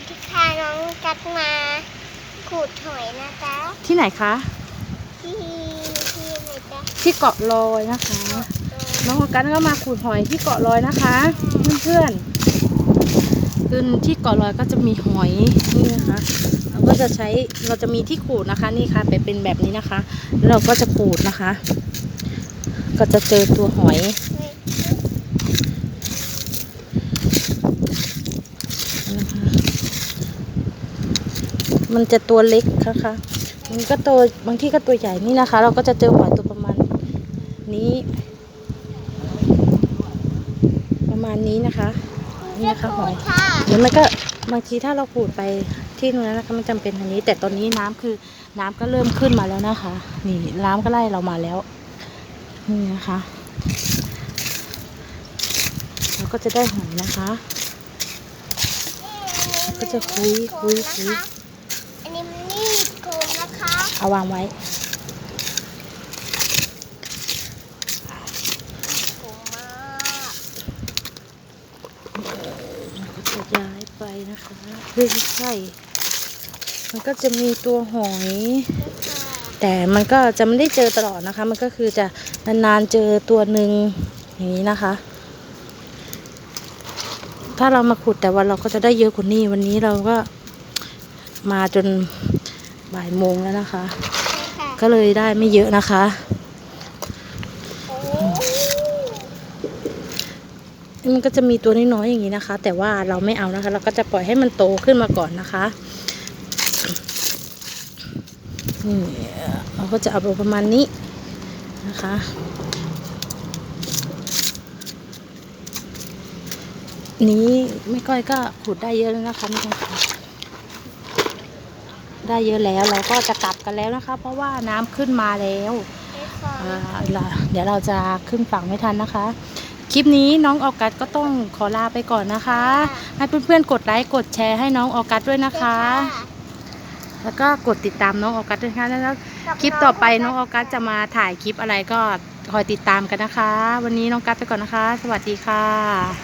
วันที่พาน้องกัดมาขูดหอยนะจ๊ะที่ไหนคะ ที่ที่ไหนจ๊ะที่เกาะลอยนะคะ น้องออกัสก็มาขูดหอยที่เกาะลอยนะคะ เพื่อนๆคือที่เกาะลอยก็จะมีหอยนี่นะคะเราก็จะใช้เราจะมีที่ขูดนะคะนี่ค่ะเป็นแบบนี้นะคะแล้วเราก็จะขูดนะคะ ก็จะเจอตัวหอยนะคะ มันจะตัวเล็กนะคะ มันก็ตัวบางที่ก็ตัวใหญ่นี่นะคะ เราก็จะเจอหอยตัวประมาณนี้ ประมาณนี้นะคะ นี่นะคะหอยค่ะหรือไม่ก็บางทีถ้าเราขูดไปที่นู้นนะคะมันจำเป็นทางนี้ แต่ตอนนี้น้ำคือน้ำก็เริ่มขึ้นมาแล้วนะคะ นี่น้ำก็ไล่เรามาแล้วนี่นะคะเราก็จะได้หอยนะคะ ก็จะคุยคุยคุย อันนี้มันนี่โกงนะคะ เอาวางไว้โกงมากก็จะย้ายไปนะคะเพื่อใช่ มันก็จะมีตัวหอย แต่มันก็จะไม่ได้เจอตลอดนะคะ มันก็คือจะนานๆเจอตัวหนึ่งอย่างนี้นะคะ ถ้าเรามาขุดแต่วันเราก็จะได้เยอะกว่านี้ วันนี้เราก็มาจน บ่ายโมงแล้วนะคะค่ะก็เลยได้ไม่เยอะนะคะโอ้มันก็จะมีตัวน้อยๆอย่างนี้นะคะ แต่ว่าเราไม่เอานะคะ เราก็จะปล่อยให้มันโตขึ้นมาก่อนนะคะนี่เราก็จะเอาประมาณนี้นะคะนี้ไม่ก้อยก็ขุดได้เยอะแล้วนะคะนี่นะคะ ได้เยอะแล้วเราก็จะกลับกันแล้วนะคะ เพราะว่าน้ำขึ้นมาแล้วไม่พออ่าล่ะเดี๋ยวเราจะขึ้นฝั่งไม่ทันนะคะ คลิปนี้น้องออกัสก็ต้องขอลาไปก่อนนะคะ ให้เพื่อนๆกดไลค์กดแชร์ให้น้องออกัสด้วยนะคะ แล้วก็กดติดตามน้องออกัสด้วยนะคะแล้วคลิปต่อไปน้องออกัสจะมาถ่ายคลิปอะไรก็คอยติดตามกันนะคะ วันนี้น้องกัสไปก่อนนะคะ สวัสดีค่ะ